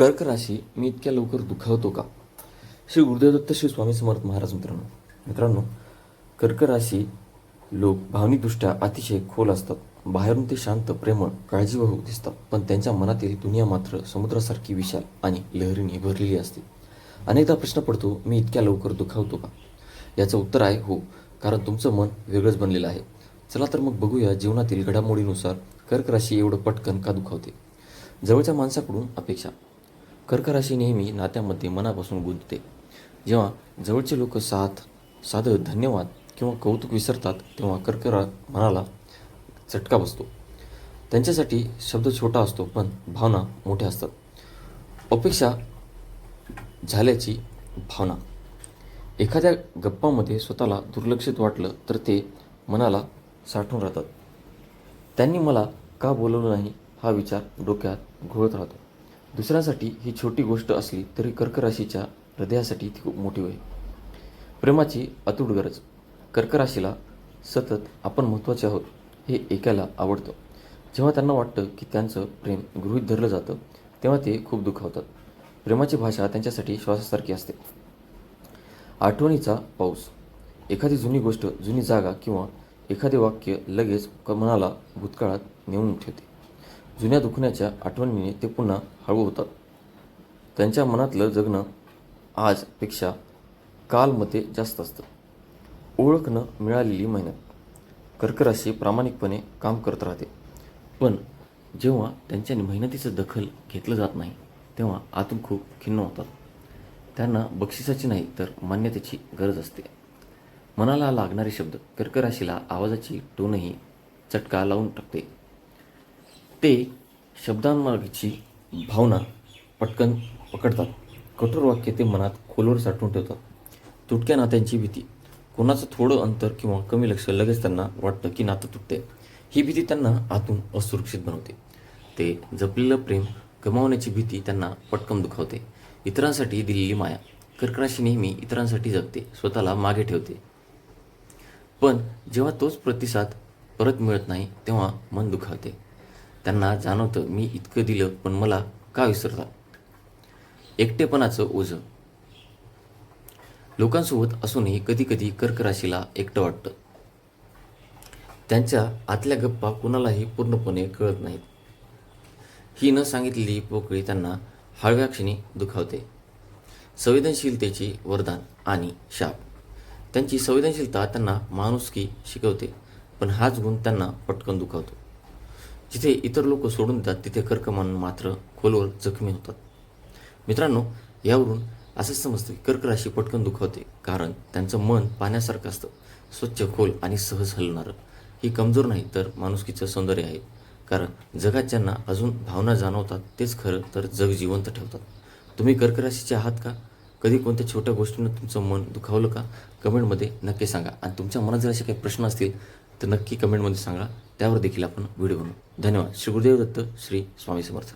कर्क राशी मी इतक्या लवकर दुखावतो का? श्री गुरुदेव दत्त श्री स्वामी समर्थ महाराज मित्रांनो मित्रांनो कर्क राशी लोक भावनिकदृष्ट्या अतिशय खोल असतात. बाहेरून ते शांत प्रेमळ काळजीवाहू दिसतात. पण त्यांच्या मनातील दुनिया मात्र समुद्रासारखी विशाल आणि लहरीने भरलेली असते. अनेकदा प्रश्न पडतो मी इतक्या लवकर दुखावतो का? याचं उत्तर आहे हो कारण तुमचं मन वेगळंच बनलेलं आहे. चला तर मग बघूया जीवनातील घडामोडीनुसार कर्क राशी एवढं पटकन का दुखावते? जवळच्या माणसाकडून अपेक्षा. कर्क राशी नेहमी नात्यामध्ये मनापासून गुंतते. जेव्हा जवळचे लोक साथ साधं धन्यवाद किंवा कौतुक विसरतात तेव्हा कर्करा मनाला चटका बसतो. त्यांच्यासाठी शब्द छोटा असतो पण भावना मोठ्या असतात. अपेक्षा झाल्याची भावना. एखाद्या गप्पामध्ये स्वतःला दुर्लक्षित वाटलं तर ते मनाला साठून राहतात. त्यांनी मला का बोलवलं नाही हा विचार डोक्यात घोळत राहतो. दुसऱ्यांसाठी ही छोटी गोष्ट असली तरी कर्क राशीच्या हृदयासाठी ती खूप मोठी होईल प्रेमाची अतूट गरज. कर्क राशीला सतत आपण महत्त्वाचे आहोत हे ऐकायला आवडतं. जेव्हा त्यांना वाटतं की त्यांचं प्रेम गृहीत धरलं जातं तेव्हा ते खूप दुखावतात. प्रेमाची भाषा त्यांच्यासाठी श्वासासारखी असते. आठवणीचा पाऊस. एखादी जुनी गोष्ट जुनी जागा किंवा एखादे वाक्य लगेच मनाला भूतकाळात नेऊन ठेवते. जुन्या दुखण्याच्या आठवणीने ते पुन्हा हळू होतात. त्यांच्या मनातलं जगणं आजपेक्षा कालमध्ये जास्त असतं. ओळख न मिळालेली मेहनत. कर्क राशी प्रामाणिकपणे काम करत राहते. पण जेव्हा त्यांच्या मेहनतीचं दखल घेतलं जात नाही तेव्हा आतून खूप खिन्न होतात. त्यांना बक्षिसाची नाही तर मान्यतेची गरज असते. मनाला लागणारे शब्द कर्क राशीला आवाजाची टोनही चटका लावून टाकते. ते शब्दांमागची भावना पटकन पकडतात. कठोर वाक्य ते मनात खोलवर साठवून ठेवतात. तुटक्या नात्यांची भीती. कोणाचं थोडं अंतर किंवा कमी लक्ष लगेच त्यांना वाटतं की नातं तुटते ही भीती त्यांना आतून असुरक्षित बनवते. ते जपलेलं प्रेम गमावण्याची भीती त्यांना पटकन दुखावते. इतरांसाठी दिलेली माया. कर्कराशी नेहमी इतरांसाठी जगते. स्वतःला मागे ठेवते. पण जेव्हा तोच प्रतिसाद परत मिळत नाही तेव्हा मन दुखावते. त्यांना जाणवतं मी इतकं दिलं पण मला का विसरतात एकटेपणाचं ओझं. लोकांसोबत असूनही कधीकधी कर्क राशीला एकटं वाटतं. त्यांच्या आतल्या गप्पा कुणालाही पूर्णपणे कळत नाहीत. ही न सांगितलेली पोकळी त्यांना हळव्या क्षणी दुखावते. संवेदनशीलतेची वरदान आणि शाप. त्यांची संवेदनशीलता त्यांना माणुसकी शिकवते पण हाच गुण त्यांना पटकन दुखावतो. जिथे इतर लोक सोडून देतात तिथे कर्कमान मात्र खोलवर जखमी होतात. मित्रांनो यावरून असं समजतं की कर्क राशी पटकन दुखावते कारण त्यांचं मन पाण्यासारखं असतं. स्वच्छ खोल आणि सहज हलणारं. ही कमजोर नाही तर माणुसकीचं सौंदर्य आहे. कारण जगात ज्यांना अजून भावना जाणवतात तेच खरं तर जग जिवंत ठेवतात. तुम्ही कर्क राशीचे आहात का? कधी कोणत्या छोट्या गोष्टीनं तुमचं मन दुखावलं का? कमेंटमध्ये नक्की सांगा. आणि तुमच्या मनात जर असे काही प्रश्न असतील तर नक्की कमेंटमध्ये सांगा. त्यावर देखील आपण व्हिडिओ बनवू. धन्यवाद. श्री गुरुदेव दत्त श्री स्वामी समर्थ.